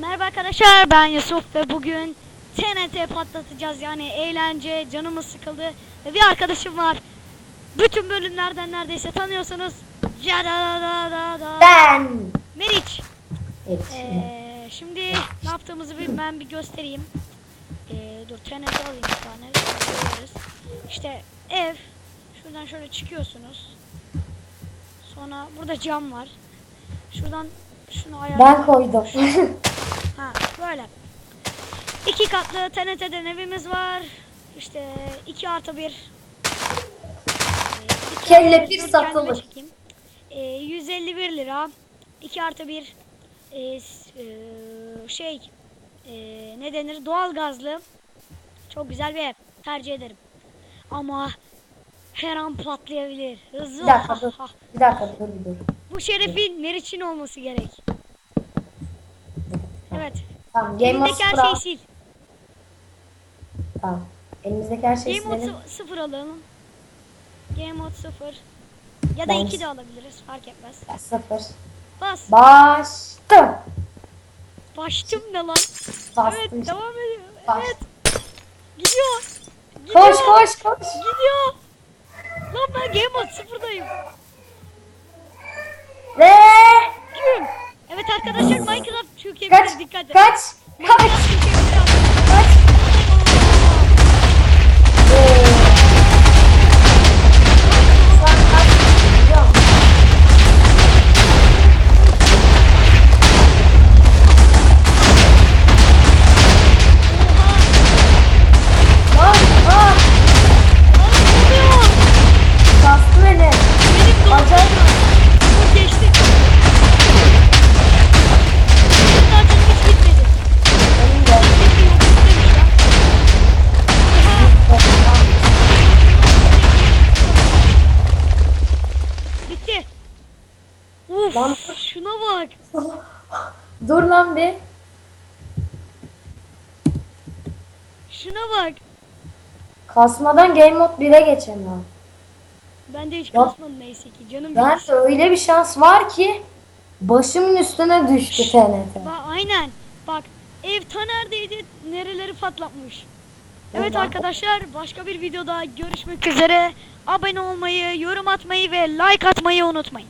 Merhaba arkadaşlar ben Yusuf ve bugün TNT patlatacağız yani eğlence canımız sıkıldı ve bir arkadaşım var. Bütün bölümlerden neredeyse tanıyorsunuz. Cadadadada. Ben. Meriç. Evet. Ee, şimdi ne yaptığımızı bir, ben bir göstereyim. Ee, dur TNT alayım bir tane. İşte ev. Şuradan şöyle çıkıyorsunuz. Sonra burada cam var. Şuradan şunu ayarlayalım. Ben koydum. Ha böyle. İki katlı TNT'den evimiz var. İşte 2 artı 1. Kelle bir satılır. Ee, 151 lira. 2 artı 1 ee, s- ee, şey ee, ne denir doğal gazlı. Çok güzel bir ev. Tercih ederim. Ama her an patlayabilir. Hızlı. bir dakika dur. Bir dakika dur bir dur. Bu şerefin Meriç'in olması gerek. Tamam Game Mode Elindeki her 0 şeyi sil. Tamam. Elimizdeki her şeyi Game mode silelim. 0 alalım. Game mode 0. Ya da Ben- 2 de alabiliriz. Fark etmez. Ya, Sıfır. Bas. Bastım. Baştım ne lan? Bastım. Evet işte. devam ediyor. Bas. Evet. Gidiyor. Gidiyor. Koş koş koş. Gidiyor. Lan ben game mode 0'dayım. Ve Güm. Evet arkadaşlar Minecraft çökebilir. kaç Dikkat et. kaç kaç. Minecraft çökebilir. Kaç. Uf, Lan- şuna bak. Dur lan bir. Şuna bak. Kasmadan Game Mode 1'e geçemiyorum. Ben de hiç Yok. kasmadım neyse ki. Canım Ben de öyle bir şans var ki başımın üstüne düştü TNT. Ba- aynen. Bak ev ta neredeydi? Nereleri patlatmış. Evet arkadaşlar başka bir videoda görüşmek üzere. Abone olmayı, yorum atmayı ve like atmayı unutmayın.